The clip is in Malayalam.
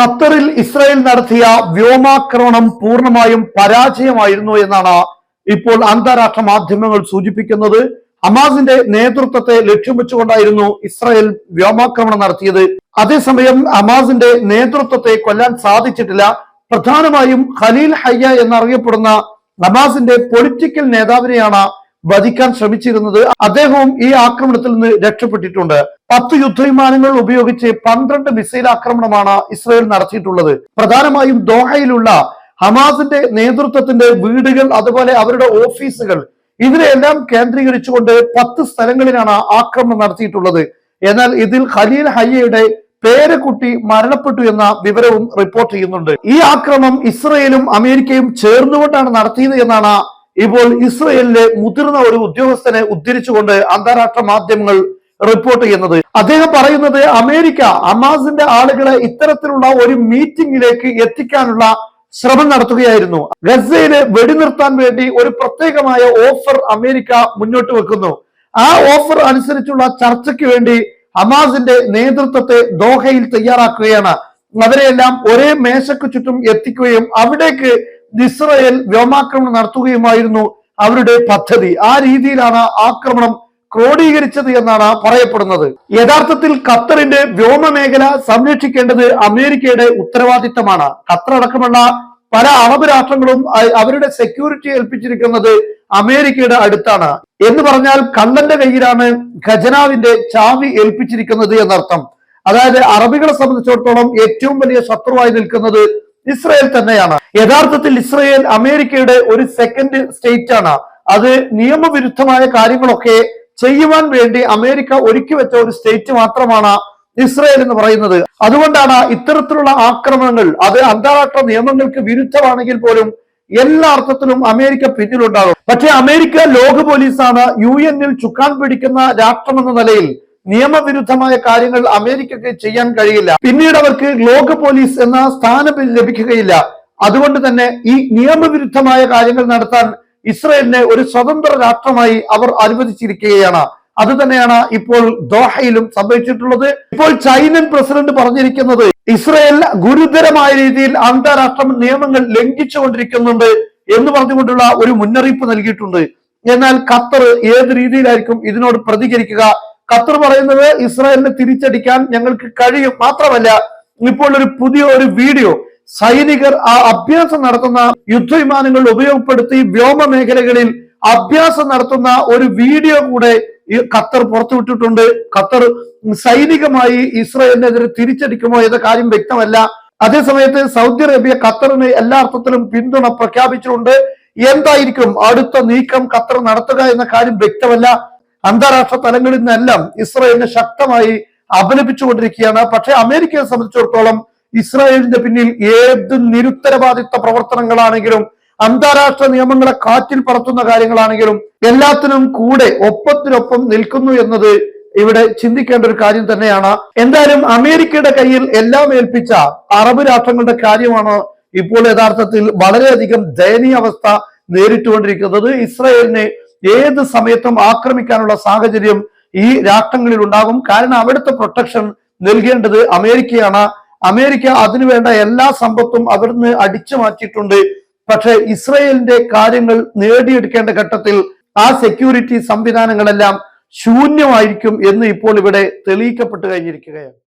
ഖത്തറിൽ ഇസ്രായേൽ നടത്തിയ വ്യോമാക്രമണം പൂർണമായും പരാജയമായിരുന്നു എന്നാണ് ഇപ്പോൾ അന്താരാഷ്ട്ര മാധ്യമങ്ങൾ സൂചിപ്പിക്കുന്നത്. ഹമാസിന്റെ നേതൃത്വത്തെ ലക്ഷ്യം വെച്ചുകൊണ്ടായിരുന്നു ഇസ്രായേൽ വ്യോമാക്രമണം നടത്തിയത്. അതേസമയം ഹമാസിന്റെ നേതൃത്വത്തെ കൊല്ലാൻ സാധിച്ചിട്ടില്ല. പ്രധാനമായും ഖലീൽ ഹയ്യ എന്നറിയപ്പെടുന്ന ഹമാസിന്റെ പൊളിറ്റിക്കൽ നേതാവിനെയാണ് വധിക്കാൻ ശ്രമിച്ചിരുന്നത് അദ്ദേഹവും ഈ ആക്രമണത്തിൽ നിന്ന് രക്ഷപ്പെട്ടിട്ടുണ്ട്. പത്ത് യുദ്ധവിമാനങ്ങൾ ഉപയോഗിച്ച് പന്ത്രണ്ട് മിസൈൽ ആക്രമണമാണ് ഇസ്രായേൽ നടത്തിയിട്ടുള്ളത്. പ്രധാനമായും ദോഹയിലുള്ള ഹമാസിന്റെ നേതൃത്വത്തിന്റെ വീടുകൾ അതുപോലെ അവരുടെ ഓഫീസുകൾ ഇതിനെല്ലാം കേന്ദ്രീകരിച്ചുകൊണ്ട് പത്ത് സ്ഥലങ്ങളിലാണ് ആക്രമണം നടത്തിയിട്ടുള്ളത്. എന്നാൽ ഇതിൽ ഖലീൽ ഹയ്യയുടെ പേരക്കുട്ടി മരണപ്പെട്ടു എന്ന വിവരവും റിപ്പോർട്ട് ചെയ്യുന്നുണ്ട്. ഈ ആക്രമണം ഇസ്രയേലും അമേരിക്കയും ചേർന്നുകൊണ്ടാണ് നടത്തിയത് എന്നാണ് ഇപ്പോൾ ഇസ്രയേലിലെ മുതിർന്ന ഒരു ഉദ്യോഗസ്ഥനെ ഉദ്ധരിച്ചുകൊണ്ട് അന്താരാഷ്ട്ര മാധ്യമങ്ങൾ റിപ്പോർട്ട് ചെയ്യുന്നത്. അദ്ദേഹം പറയുന്നത് അമേരിക്ക അമാസിന്റെ ആളുകളെ ഇത്തരത്തിലുള്ള ഒരു മീറ്റിംഗിലേക്ക് എത്തിക്കാനുള്ള ശ്രമം നടത്തുകയായിരുന്നു. ഗസയിൽ വെടിനിർത്താൻ വേണ്ടി ഒരു പ്രത്യേകമായ ഓഫർ അമേരിക്ക മുന്നോട്ട് വെക്കുന്നു. ആ ഓഫർ അനുസരിച്ചുള്ള ചർച്ചയ്ക്ക് വേണ്ടി അമാസിന്റെ നേതൃത്വത്തെ ദോഹയിൽ തയ്യാറാക്കുകയാണ്. അവരെയെല്ലാം ഒരേ മേശയ്ക്ക് ചുറ്റും എത്തിക്കുകയും അവിടേക്ക് ഇസ്രയേൽ വ്യോമാക്രമണം നടത്തുകയുമായിരുന്നു അവരുടെ പദ്ധതി. ആ രീതിയിലാണ് ആക്രമണം ക്രോഡീകരിച്ചത് എന്നാണ് പറയപ്പെടുന്നത്. യഥാർത്ഥത്തിൽ ഖത്തറിന്റെ വ്യോമ മേഖല സംരക്ഷിക്കേണ്ടത് അമേരിക്കയുടെ ഉത്തരവാദിത്തമാണ്. ഖത്തർ അടക്കമുള്ള പല അറബ് രാഷ്ട്രങ്ങളും അവരുടെ സെക്യൂരിറ്റി ഏൽപ്പിച്ചിരിക്കുന്നത് അമേരിക്കയുടെ അടുത്താണ്. എന്ന് പറഞ്ഞാൽ കള്ളന്റെ കയ്യിലാണ് ഖജനാവിന്റെ ചാവി ഏൽപ്പിച്ചിരിക്കുന്നത് എന്നർത്ഥം. അതായത് അറബികളെ സംബന്ധിച്ചിടത്തോളം ഏറ്റവും വലിയ ശത്രുവായി നിൽക്കുന്നത് ഇസ്രയേൽ തന്നെയാണ്. യഥാർത്ഥത്തിൽ ഇസ്രയേൽ അമേരിക്കയുടെ ഒരു സെക്കൻഡ് സ്റ്റേറ്റ് ആണ്. അത് നിയമവിരുദ്ധമായ കാര്യങ്ങളൊക്കെ ചെയ്യുവാൻ വേണ്ടി അമേരിക്ക ഒരുക്കി വെച്ച ഒരു സ്റ്റേറ്റ് മാത്രമാണ് ഇസ്രയേൽ എന്ന് പറയുന്നത്. അതുകൊണ്ടാണ് ഇത്തരത്തിലുള്ള ആക്രമണങ്ങൾ അത് അന്താരാഷ്ട്ര നിയമങ്ങൾക്ക് വിരുദ്ധമാണെങ്കിൽ പോലും എല്ലാ അർത്ഥത്തിലും അമേരിക്ക പിന്നിലുണ്ടാകും. പക്ഷേ അമേരിക്ക ലോക പോലീസാണ് യു എന്നിൽ ചുക്കാൻ പിടിക്കുന്ന രാഷ്ട്രമെന്ന നിലയിൽ നിയമവിരുദ്ധമായ കാര്യങ്ങൾ അമേരിക്കയ്ക്ക് ചെയ്യാൻ കഴിയില്ല. പിന്നീട് അവർക്ക് ലോക പോലീസ് എന്ന സ്ഥാനം ലഭിക്കുകയില്ല. അതുകൊണ്ട് തന്നെ ഈ നിയമവിരുദ്ധമായ കാര്യങ്ങൾ നടത്താൻ ഇസ്രയേലിനെ ഒരു സ്വതന്ത്ര രാഷ്ട്രമായി അവർ അനുവദിച്ചിരിക്കുകയാണ്. അത് തന്നെയാണ് ഇപ്പോൾ ദോഹയിലും സംഭവിച്ചിട്ടുള്ളത്. ഇപ്പോൾ ചൈനൻ പ്രസിഡന്റ് പറഞ്ഞിരിക്കുന്നത് ഇസ്രയേൽ ഗുരുതരമായ രീതിയിൽ അന്താരാഷ്ട്ര നിയമങ്ങൾ ലംഘിച്ചുകൊണ്ടിരിക്കുന്നുണ്ട് എന്ന് പറഞ്ഞുകൊണ്ടുള്ള ഒരു മുന്നറിയിപ്പ് നൽകിയിട്ടുണ്ട്. എന്നാൽ ഖത്തർ ഏത് രീതിയിലായിരിക്കും ഇതിനോട് പ്രതികരിക്കുക ഖത്തർ പറയുന്നത് ഇസ്രായേലിനെ തിരിച്ചടിക്കാൻ ഞങ്ങൾക്ക് കഴിയും മാത്രമല്ല ഇപ്പോൾ ഒരു പുതിയ ഒരു വീഡിയോ. സൈനികർ ആ അഭ്യാസം നടത്തുന്ന യുദ്ധവിമാനങ്ങൾ ഉപയോഗപ്പെടുത്തി വ്യോമ മേഖലകളിൽ അഭ്യാസം നടത്തുന്ന ഒരു വീഡിയോ കൂടെ ഈ ഖത്തർ പുറത്തുവിട്ടിട്ടുണ്ട് ഖത്തർ സൈനികമായി ഇസ്രായേലിനെതിരെ തിരിച്ചടിക്കുമോ എന്ന കാര്യം വ്യക്തമല്ല. അതേസമയത്ത് സൗദി അറേബ്യ ഖത്തറിന് എല്ലാ അർത്ഥത്തിലും പിന്തുണ പ്രഖ്യാപിച്ചിട്ടുണ്ട്. എന്തായിരിക്കും അടുത്ത നീക്കം ഖത്തർ നടത്തുക എന്ന കാര്യം വ്യക്തമല്ല. അന്താരാഷ്ട്ര തലങ്ങളിൽ നിന്നെല്ലാം ഇസ്രായേലിനെ ശക്തമായി അപലപിച്ചുകൊണ്ടിരിക്കുകയാണ്. പക്ഷേ അമേരിക്കയെ സംബന്ധിച്ചിടത്തോളം ഇസ്രായേലിന്റെ പിന്നിൽ ഏത് നിരുത്തരവാദിത്ത പ്രവർത്തനങ്ങളാണെങ്കിലും അന്താരാഷ്ട്ര നിയമങ്ങളെ കാറ്റിൽ പറത്തുന്ന കാര്യങ്ങളാണെങ്കിലും എല്ലാത്തിനും കൂടെ ഒപ്പത്തിനൊപ്പം നിൽക്കുന്നു എന്നത് ഇവിടെ ചിന്തിക്കേണ്ട ഒരു കാര്യം തന്നെയാണ്. എന്തായാലും അമേരിക്കയുടെ കയ്യിൽ എല്ലാം ഏൽപ്പിച്ച അറബ് രാഷ്ട്രങ്ങളുടെ കാര്യമാണ് ഇപ്പോൾ യഥാർത്ഥത്തിൽ വളരെയധികം ദയനീയ അവസ്ഥ നേരിട്ടുകൊണ്ടിരിക്കുന്നത്. ഇസ്രായേലിനെ ഏത് സമയത്തും ആക്രമിക്കാനുള്ള സാഹചര്യം ഈ രാഷ്ട്രങ്ങളിൽ ഉണ്ടാകും. കാരണം അവിടുത്തെ പ്രൊട്ടക്ഷൻ നൽകേണ്ടത് അമേരിക്കയാണ്. അമേരിക്ക അതിനുവേണ്ട എല്ലാ സമ്പത്തും അവിടുന്ന് അടിച്ചു മാറ്റിയിട്ടുണ്ട്. പക്ഷെ ഇസ്രയേലിന്റെ കാര്യങ്ങൾ നേടിയെടുക്കേണ്ട ഘട്ടത്തിൽ ആ സെക്യൂരിറ്റി സംവിധാനങ്ങളെല്ലാം ശൂന്യമായിരിക്കും എന്ന് ഇപ്പോൾ ഇവിടെ തെളിയിക്കപ്പെട്ട് കഴിഞ്ഞിരിക്കുകയാണ്.